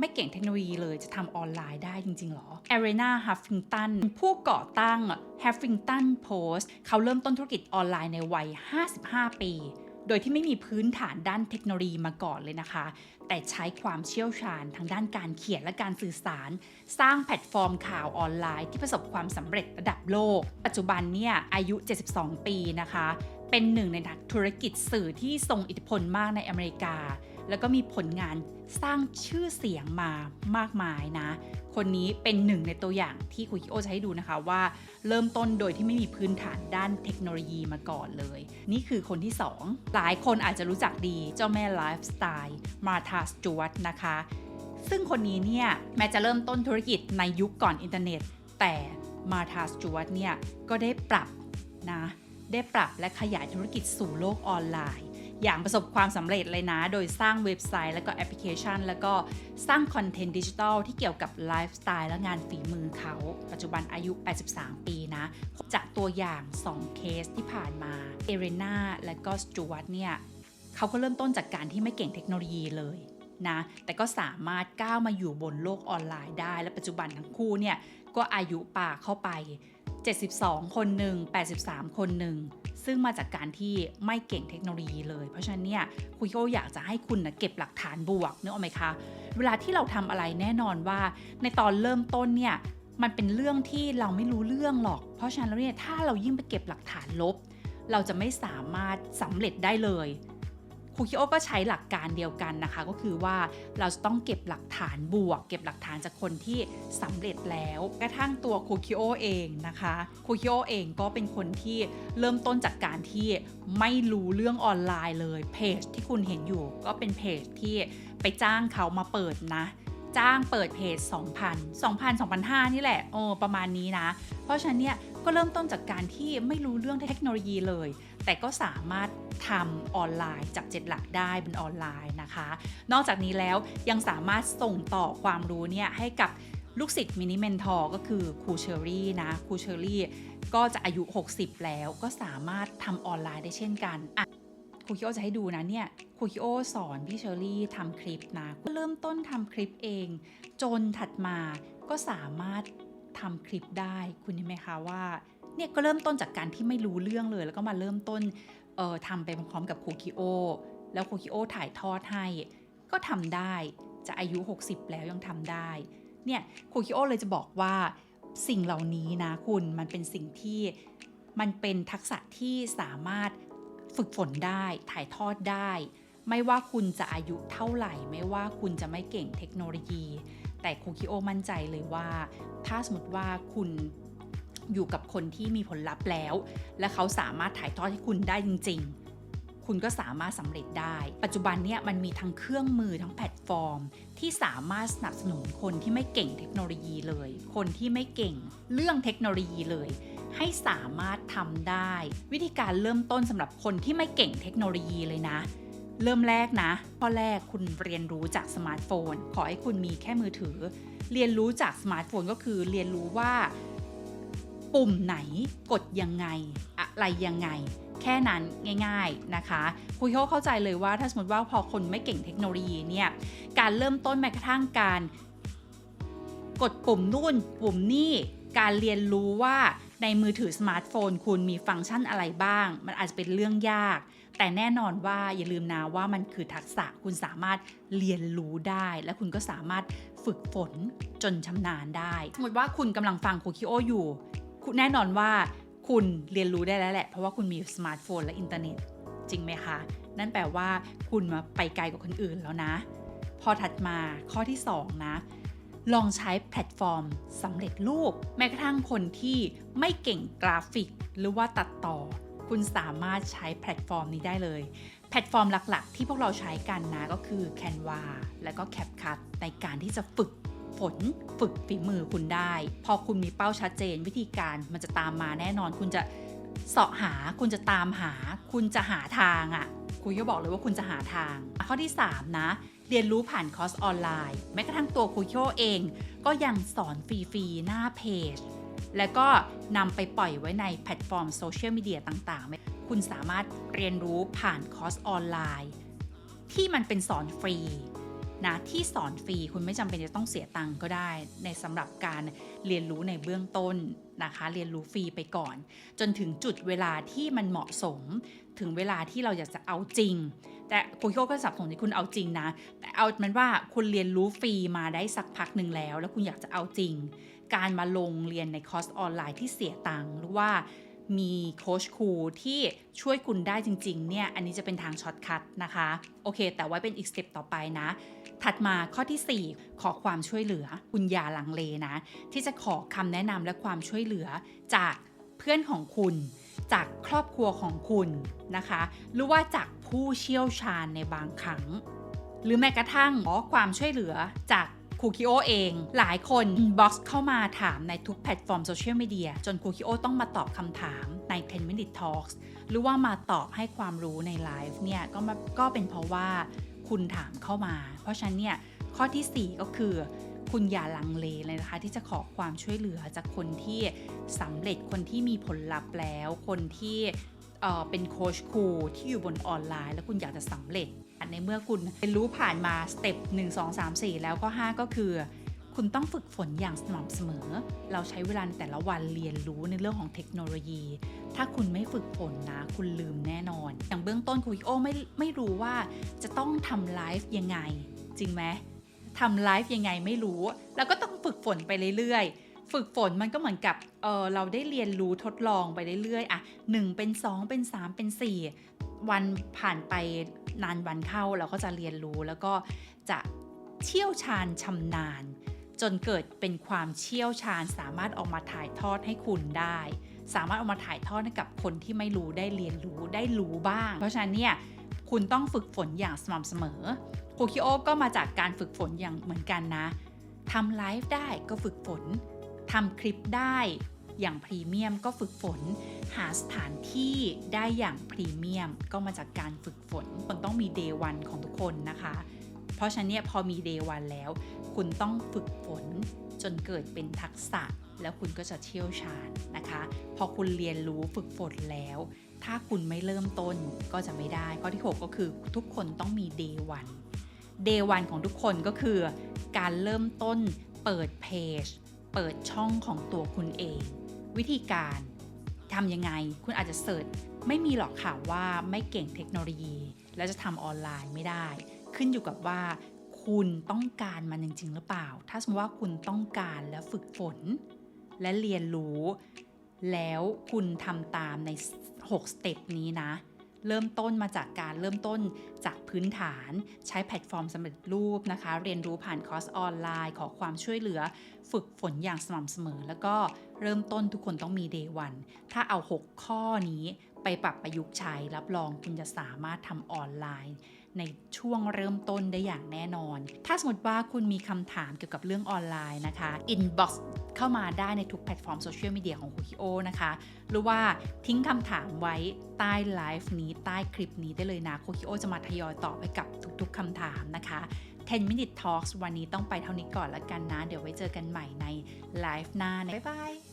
ไม่เก่งเทคโนโลยีเลยจะทำออนไลน์ได้จริงๆหรอ Arena Huffington ผู้ก่อตั้ง Huffington Post เขาเริ่มต้นธุรกิจออนไลน์ในวัย 55 ปี โดยที่ไม่มีพื้นฐานด้านเทคโนโลยีมาก่อนเลยนะคะ แต่ใช้ความเชี่ยวชาญทางด้านการเขียนและการสื่อสาร สร้างแพลตฟอร์มข่าวออนไลน์ ที่ประสบความสำเร็จระดับโลก ปัจจุบันเนี่ยอายุ 72 ปีนะคะ เป็นหนึ่งในนักธุรกิจสื่อที่ทรงอิทธิพลมากในอเมริกา แล้วก็มีผลงาน สร้างชื่อเสียงมามากมายนะ คนนี้เป็นหนึ่งในตัวอย่างที่คุยโอจะให้ดูนะคะว่า เริ่มต้นโดยที่ไม่มีพื้นฐานด้านเทคโนโลยีมาก่อนเลย นี่คือคนที่ 2 หลายคนอาจจะรู้จักดีเจ้าแม่ไลฟ์สไตล์มาธาสจวตนะคะ ซึ่งคนนี้เนี่ยแม้จะเริ่มต้นธุรกิจในยุคก่อนอินเทอร์เน็ต แต่มาธาสจวตเนี่ยก็ได้ปรับนะได้ปรับและขยายธุรกิจสู่โลกออนไลน์ อย่างประสบความสำเร็จเลยนะ โดยสร้างเว็บไซต์แล้วก็แอปพลิเคชัน แล้วก็สร้างคอนเทนต์ดิจิทัลที่เกี่ยวกับไลฟ์สไตล์และงานฝีมือเขา ปัจจุบันอายุ 83 ปีนะ จากตัวอย่าง 2 เคสที่ผ่านมา เอเรนาและก็สจวตเนี่ยเขาก็เริ่มต้นจากการที่ไม่เก่งเทคโนโลยีเลยนะแต่ก็สามารถก้าวมาอยู่บนโลกออนไลน์ได้ และปัจจุบันทั้งคู่เนี่ยก็อายุป่าเข้าไป 72 คนหนึ่ง83 คนหนึ่ง ซึ่งมาจากการที่ไม่เก่งเทคโนโลยีเลย เพราะฉะนั้นเนี่ยคุยโยอยากจะให้คุณนะเก็บหลักฐานบวกเนื้ออกไหมคะ เวลาที่เราทำอะไรแน่นอนว่า ในตอนเริ่มต้นเนี่ยมันเป็นเรื่องที่เราไม่รู้เรื่องหรอก เพราะฉะนั้นแล้วเนี่ยถ้าเรายิ่งไปเก็บหลักฐานลบ เราจะไม่สามารถสำเร็จได้เลย ครูคิโอก็ใช้หลักการเดียวกันนะคะ ก็คือว่าเราจะต้องเก็บหลักฐานบวก เก็บหลักฐานจากคนที่สำเร็จแล้ว กระทั่งตัวครูคิโอเองนะคะครูคิโอเองก็เป็นคนที่เริ่มต้นจากการที่ไม่รู้เรื่องออนไลน์เลยเพจที่คุณเห็นอยู่ ก็เป็นเพจที่ไปจ้างเขามาเปิดนะจ้างเปิดเพจ 2,000 2,000 2,500 นี่แหละโอ้ประมาณนี้นะ เพราะฉะนั้นเนี่ย ก็เริ่มต้นจากการที่ไม่รู้เรื่องเทคโนโลยีเลย แต่ก็สามารถทำออนไลน์ จับเจ็ดหลักได้บนออนไลน์นะคะ นอกจากนี้แล้วยังสามารถส่งต่อความรู้เนี่ยให้กับลูกศิษย์มินิเมนทอร์ก็คือครูเชอรี่นะครูเชอรี่ก็จะอายุ 60 แล้วก็สามารถทำออนไลน์ได้เช่นกันอะครูคิโอจะให้ดูนะเนี่ยครูคิโอสอนพี่เชอรี่ทำคลิปนะก็เริ่มต้นทำคลิปเอง จนถัดมาก็สามารถ ทำคลิปได้ คุณเห็นไหมคะว่าเนี่ยก็เริ่มต้นจากการที่ไม่รู้เรื่องเลย แล้วก็มาเริ่มต้นเอ่อทำไปพร้อมๆกับโคคิโอแล้วโคคิโอถ่ายทอดให้ ก็ทำได้จะอายุ 60 แล้วยังทำได้เนี่ยโคคิโอเลยจะบอกว่าสิ่งเหล่านี้นะคุณมันเป็นสิ่งที่มันเป็นทักษะที่สามารถฝึกฝนได้ถ่ายทอดได้ ไม่ว่าคุณจะอายุเท่าไหร่ ไม่ว่าคุณจะไม่เก่งเทคโนโลยี แต่ครูคิโอมั่นใจเลยว่า ถ้าสมมติว่าคุณอยู่กับคนที่มีผลลัพธ์แล้ว และเขาสามารถถ่ายทอดให้คุณได้จริง ๆ คุณก็สามารถสำเร็จได้ ปัจจุบันเนี่ยมันมีทั้งเครื่องมือทั้งแพลตฟอร์ม ที่สามารถสนับสนุนคนที่ไม่เก่งเทคโนโลยีเลย คนที่ไม่เก่งเรื่องเทคโนโลยีเลย ให้สามารถทำได้ วิธีการเริ่มต้นสำหรับคนที่ไม่เก่งเทคโนโลยีเลยนะ เริ่มแรกนะ ข้อแรกคุณเรียนรู้จากสมาร์ทโฟน ขอให้คุณมีแค่มือถือ เรียนรู้จากสมาร์ทโฟนก็คือเรียนรู้ว่า ปุ่มไหนกดยังไง อะไรยังไง แค่นั้นง่าย ๆนะคะคุยเขาเข้าใจเลยว่าถ้าสมมติว่าพอคนไม่เก่งเทคโนโลยีเนี่ยการเริ่มต้นแม้กระทั่งการกดปุ่มนู่นปุ่มนี่การเรียนรู้ว่าในมือถือสมาร์ทโฟน คุณมีฟังก์ชันอะไรบ้าง มันอาจจะเป็นเรื่องยาก แต่แน่นอนว่าอย่าลืมนะว่ามันคือทักษะคุณสามารถเรียนรู้ได้ และคุณก็สามารถฝึกฝนจนชำนาญได้ สมมติว่าคุณกำลังฟังครูคิโออยู่คุณแน่นอนว่าคุณเรียนรู้ได้แล้วแหละ เพราะว่าคุณมีสมาร์ทโฟนและอินเทอร์เน็ตจริงไหมคะ นั่นแปลว่าคุณมาไปไกลกว่าคนอื่นแล้วนะ พอถัดมาข้อที่ 2 นะ ลองใช้แพลตฟอร์มสำเร็จรูป แม้กระทั่งคนที่ไม่เก่งกราฟิกหรือว่าตัดต่อ คุณสามารถใช้แพลตฟอร์มนี้ได้เลย แพลตฟอร์มหลักๆ ที่พวกเราใช้กันนะก็คือ Canva และก็ CapCut ในการที่จะฝึกฝนฝึกฝีมือคุณได้ พอคุณมีเป้าชัดเจน วิธีการมันจะตามมาแน่นอน คุณจะเสาะหา คุณจะตามหา คุณจะหาทางอะ่ะคุณก็บอกเลยว่าคุณจะหาทาง ข้อที่ 3 นะ เรียนรู้ผ่านคอร์สออนไลน์ แม้กระทั่งตัวคุยโชเอง ก็ยังสอนฟรีๆ หน้าเพจ แล้วก็นำไปปล่อยไว้ในแพลตฟอร์มโซเชียลมีเดียต่างๆ คุณสามารถเรียนรู้ผ่านคอร์สออนไลน์ ที่มันเป็นสอนฟรีนะที่สอนฟรีคุณไม่จำเป็นจะต้องเสียตังค์ก็ได้ ในสำหรับการเรียนรู้ในเบื้องต้นนะคะ เรียนรู้ฟรีไปก่อน จนถึงจุดเวลาที่มันเหมาะสม ถึงเวลาที่เราอยากจะเอาจริง แต่คุณโก้ก็สับสนที่คุณเอาจริงนะ แต่เอามันว่าคุณเรียนรู้ฟรีมาได้สักพักหนึ่งแล้ว แล้วคุณอยากจะเอาจริง การมาลงเรียนในคอร์สออนไลน์ที่เสียตังค์หรือว่ามีโค้ชครูที่ช่วยคุณได้จริงๆเนี่ยอันนี้จะเป็นทางช็อตคัทนะคะ โอเค แต่ไว้เป็นอีกสเต็ปต่อไปนะ ถัดมาข้อที่ 4 ขอความช่วยเหลือ คุณอย่าลังเลนะ ที่จะขอคำแนะนำและความช่วยเหลือจากเพื่อนของคุณ จากครอบครัวของคุณนะคะ หรือว่าจากผู้เชี่ยวชาญในบางครั้ง หรือแม้กระทั่งขอความช่วยเหลือจาก ครูคิโอเอง หลายคนบ็อกซ์เข้ามาถามในทุกแพลตฟอร์มโซเชียลมีเดียจนครูคิโอต้องมาตอบคำถามใน 10 minute talks หรือว่ามาตอบให้ความรู้ในไลฟ์เนี่ยก็มาก็เป็นเพราะว่าคุณถามเข้ามา เพราะฉะนั้นเนี่ยข้อทีสี่4 ก็คือคุณอย่าลังเลเลยนะคะ ที่จะขอความช่วยเหลือจากคนที่สำเร็จคนที่มีผลลัพธ์แล้ว คนที่เเป็นโค้ชครูที่อยู่บนออนไลน์ แล้วคุณอยากจะสำเร็จ ในเมื่อคุณเรียนรู้ผ่านมาสเต็ป1 2 3 4 แล้วก็ 5 ก็คือ คุณต้องฝึกฝนอย่างสม่ำเสมอ เราใช้เวลาในแต่ละวันเรียนรู้ในเรื่องของเทคโนโลยี ถ้าคุณไม่ฝึกฝนนะ คุณลืมแน่นอน อย่างเบื้องต้นคุยโอไม่ไม่รู้ว่าจะต้องทำไลฟ์ยังไง จริงไหมทำไลฟ์ยังไงไม่รู้ แล้วก็ต้องฝึกฝนไปเรื่อยๆ ฝึกฝนมันก็เหมือนกับเออเราได้เรียนรู้ทดลองไปเรื่อยๆ อะ 1 เป็น 2 เป็น 3 เป็น 4 วันผ่านไปนานวันเข้าเราก็จะเรียนรู้แล้วก็จะเชี่ยวชาญชำนาญ จนเกิดเป็นความเชี่ยวชาญ สามารถออกมาถ่ายทอดให้คุณได้ สามารถเอามาถ่ายทอดให้กับคนที่ไม่รู้ได้เรียนรู้ได้รู้บ้าง เพราะฉะนั้นเนี่ยคุณต้องฝึกฝนอย่างสม่ำเสมอครูคิโอก็มาจากการฝึกฝนอย่างเหมือนกันนะทำไลฟ์ได้ก็ฝึกฝนทำคลิปได้ อย่างพรีเมียมก็ฝึกฝน หาสถานที่ได้อย่างพรีเมียมก็มาจากการฝึกฝนมันต้องมีเดย์วันของทุกคนนะคะ เพราะฉะนั้นเนี่ยพอมีเดย์วันแล้ว คุณต้องฝึกฝนจนเกิดเป็นทักษะ แล้วคุณก็จะเชี่ยวชาญนะคะ พอคุณเรียนรู้ฝึกฝนแล้ว ถ้าคุณไม่เริ่มต้นก็จะไม่ได้ ข้อที่ 6 ก็คือทุกคนต้องมี day one day one ของทุกคนก็คือการเริ่มต้นเปิดเพจ เปิดช่องของตัวคุณเอง วิธีการทำยังไง คุณอาจจะเสิร์ชไม่มีหรอกค่ะว่าไม่เก่งเทคโนโลยี แล้วจะทำออนไลน์ไม่ได้ ขึ้นอยู่กับว่า คุณต้องการมันจริง ๆ หรือเปล่า ถ้าสมมติว่าคุณต้องการและฝึกฝน และเรียนรู้ แล้วคุณทำตามใน 6 สเต็ปนี้นะเริ่มต้นมาจากการเริ่มต้นจากพื้นฐานใช้แพลตฟอร์มสำเร็จรูปนะคะ เรียนรู้ผ่านคอร์สออนไลน์ ขอความช่วยเหลือ ฝึกฝนอย่างสม่ำเสมอ แล้วก็ เริ่มต้นทุกคนต้องมี day one ถ้าเอา 6 ข้อนี้ไปปรับประยุกต์ใช้ รับรองคุณจะสามารถทำออนไลน์ ในช่วงเริ่มต้นได้อย่างแน่นอน ถ้าสมมติว่าคุณมีคำถามเกี่ยวกับเรื่องออนไลน์นะคะ inbox เข้ามาได้ในทุกแพลตฟอร์มโซเชียลมีเดียของคุคิโอนะคะ หรือว่าทิ้งคำถามไว้ใต้ไลฟ์นี้ใต้คลิปนี้ได้เลยนะคุคิโอจะมาทยอยตอบไปกับทุกๆคำถามนะคะ10 minute talks วันนี้ต้องไปเท่านี้ก่อนแล้วกันนะ เดี๋ยวไว้เจอกันใหม่ในไลฟ์หน้านะบ๊ายบาย